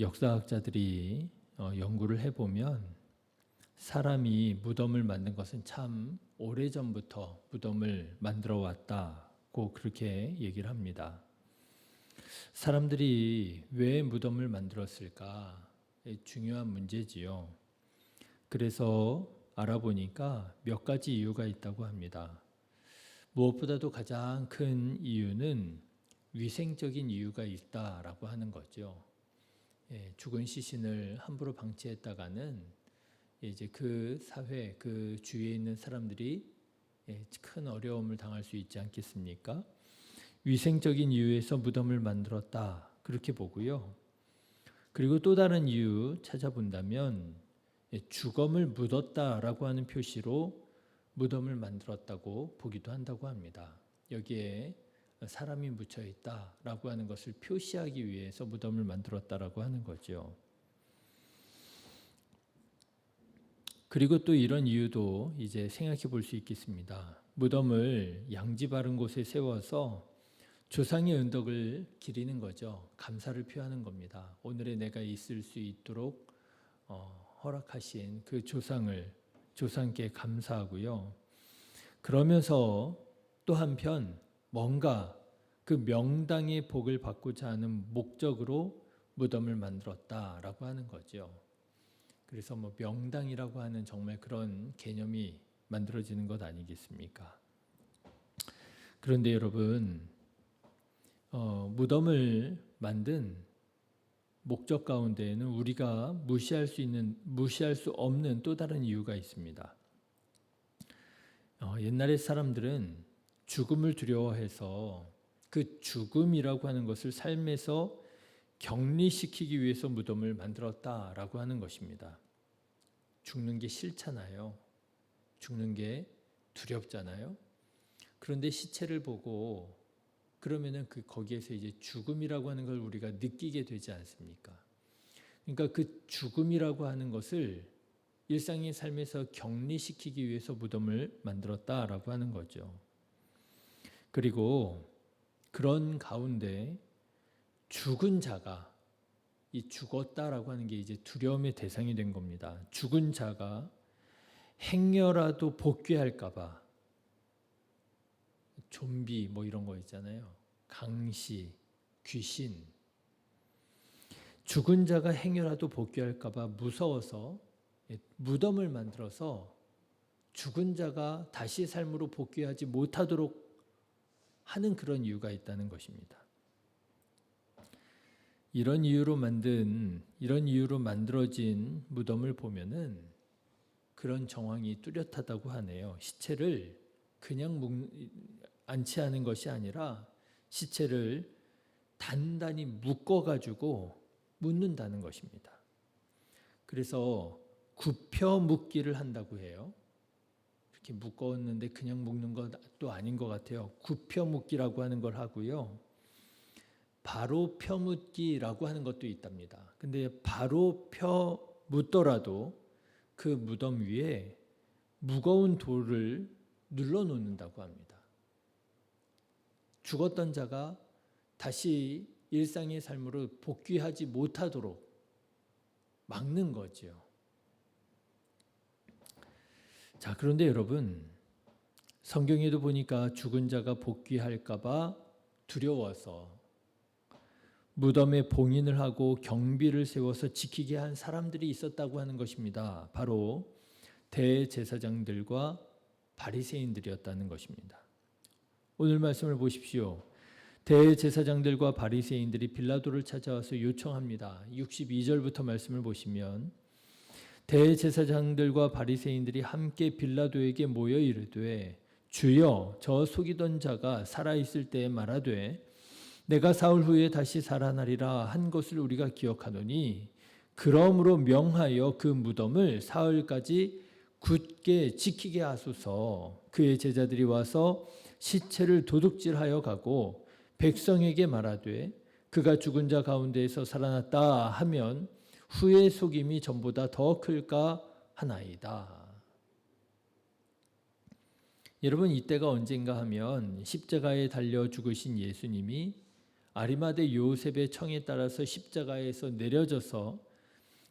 역사학자들이 어, 연구를 해보면 사람이 무덤을 만든 것은 참 오래전부터 무덤을 만들어 왔다고 그렇게 얘기를 합니다. 사람들이 왜 무덤을 만들었을까? 중요한 문제지요. 그래서 알아보니까 몇 가지 이유가 있다고 합니다. 무엇보다도 가장 큰 이유는 위생적인 이유가 있다라고 하는 거죠. 예, 죽은 시신을 함부로 방치했다가는 이제 그 사회, 그 주위에 있는 사람들이 예, 큰 어려움을 당할 수 있지 않겠습니까? 위생적인 이유에서 무덤을 만들었다. 그렇게 보고요. 그리고 또 다른 이유 찾아본다면 예, 주검을 묻었다라고 하는 표시로 무덤을 만들었다고 보기도 한다고 합니다. 여기에 사람이 묻혀 있다라고 하는 것을 표시하기 위해서 무덤을 만들었다라고 하는 거죠. 그리고 또 이런 이유도 이제 생각해 볼 수 있겠습니다. 무덤을 양지 바른 곳에 세워서 조상의 은덕을 기리는 거죠. 감사를 표하는 겁니다. 오늘의 내가 있을 수 있도록 어, 허락하신 그 조상을 조상께 감사하고요. 그러면서 또 한편 뭔가 그 명당의 복을 받고자 하는 목적으로 무덤을 만들었다라고 하는 거죠. 그래서 뭐 명당이라고 하는 정말 그런 개념이 만들어지는 것 아니겠습니까? 그런데 여러분, 어, 무덤을 만든 목적 가운데에는 우리가 무시할 수 있는 무시할 수 없는 또 다른 이유가 있습니다. 어, 옛날의 사람들은 죽음을 두려워해서 그 죽음이라고 하는 것을 삶에서 격리시키기 위해서 무덤을 만들었다라고 하는 것입니다. 죽는 게 싫잖아요. 죽는 게 두렵잖아요. 그런데 시체를 보고 그러면은 그 거기에서 이제 죽음이라고 하는 걸 우리가 느끼게 되지 않습니까? 그러니까 그 죽음이라고 하는 것을 일상의 삶에서 격리시키기 위해서 무덤을 만들었다라고 하는 거죠. 그리고 그런 가운데 죽은 자가 이 죽었다라고 하는 게 이제 두려움의 대상이 된 겁니다. 죽은 자가 행여라도 복귀할까봐 좀비 뭐 이런 거 있잖아요. 강시, 귀신. 죽은 자가 행여라도 복귀할까봐 무서워서 무덤을 만들어서 죽은 자가 다시 삶으로 복귀하지 못하도록 하는 그런 이유가 있다는 것입니다. 이런 이유로 만든 이런 이유로 만들어진 무덤을 보면은 그런 정황이 뚜렷하다고 하네요. 시체를 그냥 묵, 안치하는 것이 아니라 시체를 단단히 묶어 가지고 묻는다는 것입니다. 그래서 굽혀 묶기를 한다고 해요. 이렇게 묶었는데 그냥 묶는 것도 아닌 것 같아요. 굽혀 묶기라고 하는 걸 하고요. 바로 펴 묻기라고 하는 것도 있답니다. 근데 바로 펴 묻더라도 그 무덤 위에 무거운 돌을 눌러 놓는다고 합니다. 죽었던 자가 다시 일상의 삶으로 복귀하지 못하도록 막는 거죠. 자, 그런데 여러분, 성경에도 보니까 죽은 자가 복귀할까봐 두려워서 무덤에 봉인을 하고 경비를 세워서 지키게 한 사람들이 있었다고 하는 것입니다. 바로 대제사장들과 바리새인들이었다는 것입니다. 오늘 말씀을 보십시오. 대제사장들과 바리새인들이 빌라도를 찾아와서 요청합니다. 62절부터 말씀을 보시면 대제사장들과 바리새인들이 함께 빌라도에게 모여 이르되 주여 저 속이던 자가 살아 있을 때에 말하되 내가 사흘 후에 다시 살아나리라 한 것을 우리가 기억하노니 그러므로 명하여 그 무덤을 사흘까지 굳게 지키게 하소서. 그의 제자들이 와서 시체를 도둑질하여 가고 백성에게 말하되 그가 죽은 자 가운데에서 살아났다 하면 후의 속임이 전보다 더 클까 하나이다. 여러분 이때가 언젠가 하면 십자가에 달려 죽으신 예수님이 아리마대 요셉의 청에 따라서 십자가에서 내려져서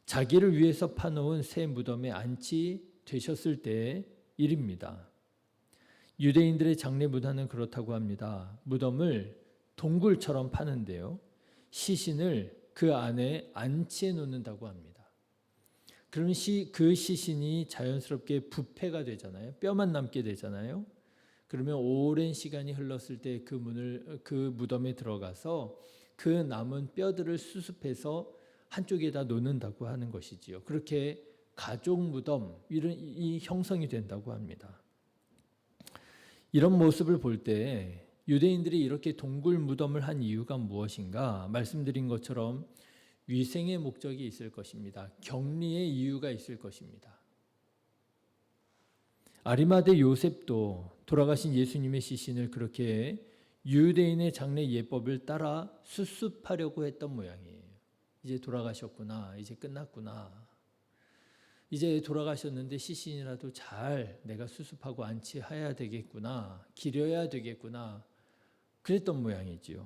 자기를 위해서 파놓은 새 무덤에 안치 되셨을 때의 일입니다. 유대인들의 장례 문화는 그렇다고 합니다. 무덤을 동굴처럼 파는데요. 시신을 그 안에 안치해 놓는다고 합니다. 그러면 시, 그 시신이 자연스럽게 부패가 되잖아요. 뼈만 남게 되잖아요. 그러면 오랜 시간이 흘렀을 때 그 문을 그 무덤에 들어가서 그 남은 뼈들을 수습해서 한쪽에다 놓는다고 하는 것이지요. 그렇게 가족 무덤 이런 이 형성이 된다고 합니다. 이런 모습을 볼 때 유대인들이 이렇게 동굴 무덤을 한 이유가 무엇인가? 말씀드린 것처럼 위생의 목적이 있을 것입니다. 격리의 이유가 있을 것입니다. 아리마대 요셉도 돌아가신 예수님의 시신을 그렇게 유대인의 장례 예법을 따라 수습하려고 했던 모양이에요. 이제 돌아가셨구나. 이제 끝났구나. 이제 돌아가셨는데 시신이라도 잘 내가 수습하고 안치해야 되겠구나. 기려야 되겠구나. 그랬던 모양이지요.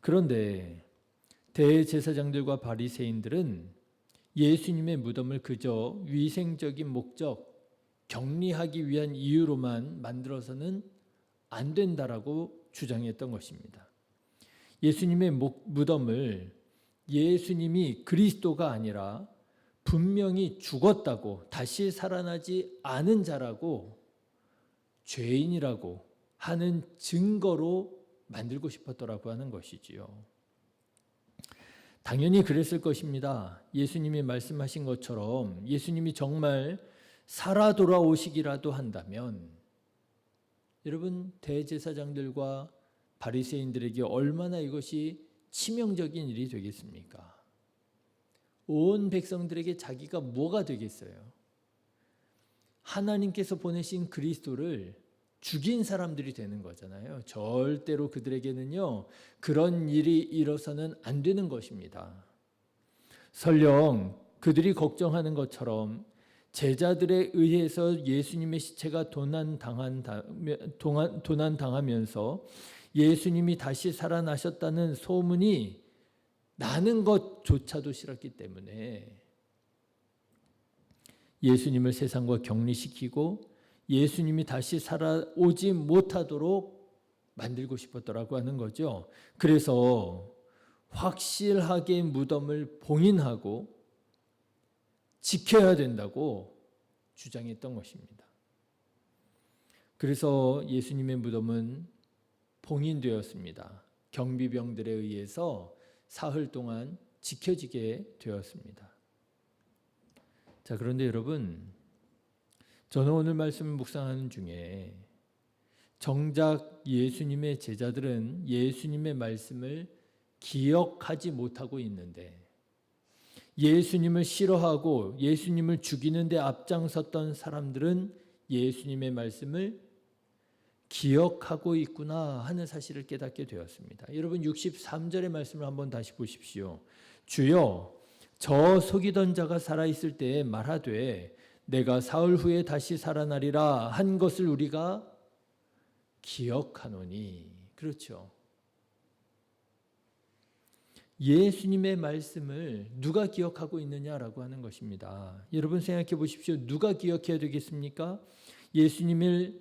그런데 대제사장들과 바리새인들은 예수님의 무덤을 그저 위생적인 목적, 격리하기 위한 이유로만 만들어서는 안 된다라고 주장했던 것입니다. 예수님의 무덤을 예수님이 그리스도가 아니라 분명히 죽었다고 다시 살아나지 않은 자라고 죄인이라고 하는 증거로 만들고 싶었더라고 하는 것이지요. 당연히 그랬을 것입니다. 예수님이 말씀하신 것처럼 예수님이 정말 살아 돌아오시기라도 한다면 여러분 대제사장들과 바리새인들에게 얼마나 이것이 치명적인 일이 되겠습니까? 온 백성들에게 자기가 뭐가 되겠어요? 하나님께서 보내신 그리스도를 죽인 사람들이 되는 거잖아요. 절대로 그들에게는요, 그런 일이 일어서는 안 되는 것입니다. 설령 그들이 걱정하는 것처럼 제자들에 의해서 예수님의 시체가 도난 당한 도난 당하면서 예수님이 다시 살아나셨다는 소문이 나는 것조차도 싫었기 때문에 예수님을 세상과 격리시키고 예수님이 다시 살아오지 못하도록 만들고 싶었더라고 하는 거죠. 그래서 확실하게 무덤을 봉인하고 지켜야 된다고 주장했던 것입니다. 그래서 예수님의 무덤은 봉인되었습니다. 경비병들에 의해서 사흘 동안 지켜지게 되었습니다. 자, 그런데 여러분, 저는 오늘 말씀을 묵상하는 중에 정작 예수님의 제자들은 예수님의 말씀을 기억하지 못하고 있는데 예수님을 싫어하고 예수님을 죽이는데 앞장섰던 사람들은 예수님의 말씀을 기억하고 있구나 하는 사실을 깨닫게 되었습니다. 여러분 63절의 말씀을 한번 다시 보십시오. 주여 저 속이던 자가 살아 있을 때에 말하되 내가 사흘 후에 다시 살아나리라 한 것을 우리가 기억하노니 그렇죠. 예수님의 말씀을 누가 기억하고 있느냐라고 하는 것입니다. 여러분 생각해 보십시오. 누가 기억해야 되겠습니까? 예수님을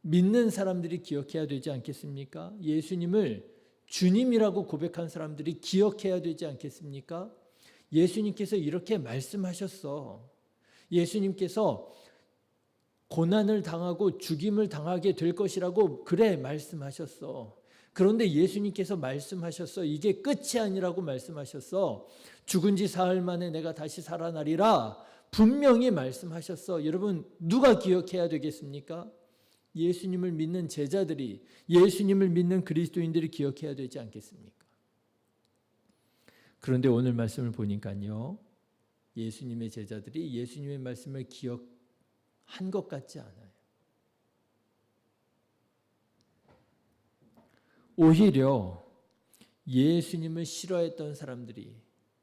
믿는 사람들이 기억해야 되지 않겠습니까? 예수님을 주님이라고 고백한 사람들이 기억해야 되지 않겠습니까? 예수님께서 이렇게 말씀하셨어. 예수님께서 고난을 당하고 죽임을 당하게 될 것이라고 그래 말씀하셨어. 그런데 예수님께서 말씀하셨어. 이게 끝이 아니라고 말씀하셨어. 죽은 지 사흘 만에 내가 다시 살아나리라. 분명히 말씀하셨어. 여러분, 누가 기억해야 되겠습니까? 예수님을 믿는 제자들이, 예수님을 믿는 그리스도인들이 기억해야 되지 않겠습니까? 그런데 오늘 말씀을 보니까요. 예수님의 제자들이 예수님의 말씀을 기억한 것 같지 않아요. 오히려 예수님을 싫어했던 사람들이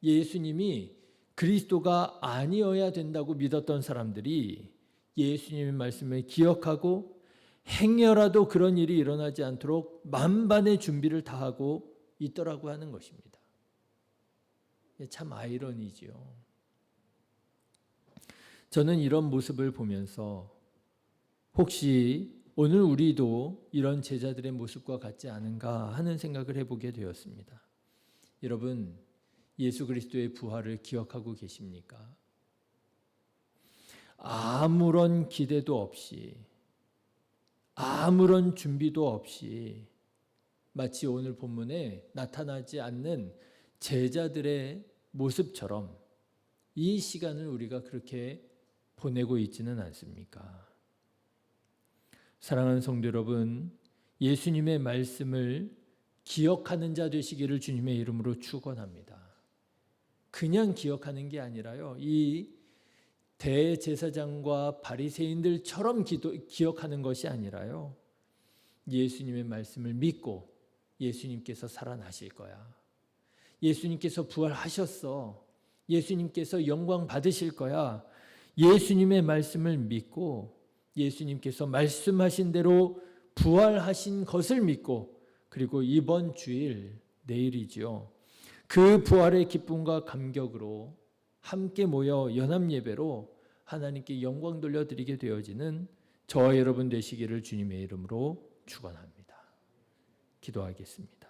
예수님이 그리스도가 아니어야 된다고 믿었던 사람들이 예수님의 말씀을 기억하고 행여라도 그런 일이 일어나지 않도록 만반의 준비를 다하고 있더라고 하는 것입니다. 참 아이러니지요. 저는 이런 모습을 보면서 혹시 오늘 우리도 이런 제자들의 모습과 같지 않은가 하는 생각을 해보게 되었습니다. 여러분, 예수 그리스도의 부활을 기억하고 계십니까? 아무런 기대도 없이, 아무런 준비도 없이, 마치 오늘 본문에 나타나지 않는 제자들의 모습처럼 이 시간을 우리가 그렇게 보내고 있지는 않습니까? 사랑하는 성도 여러분, 예수님의 말씀을 기억하는 자 되시기를 주님의 이름으로 축원합니다. 그냥 기억하는 게 아니라요. 이 대제사장과 바리새인들처럼 기도, 기억하는 것이 아니라요. 예수님의 말씀을 믿고 예수님께서 살아나실 거야. 예수님께서 부활하셨어. 예수님께서 영광 받으실 거야. 예수님의 말씀을 믿고 예수님께서 말씀하신 대로 부활하신 것을 믿고 그리고 이번 주일 내일이지요. 그 부활의 기쁨과 감격으로 함께 모여 연합 예배로 하나님께 영광 돌려드리게 되어지는 저와 여러분 되시기를 주님의 이름으로 축원합니다. 기도하겠습니다.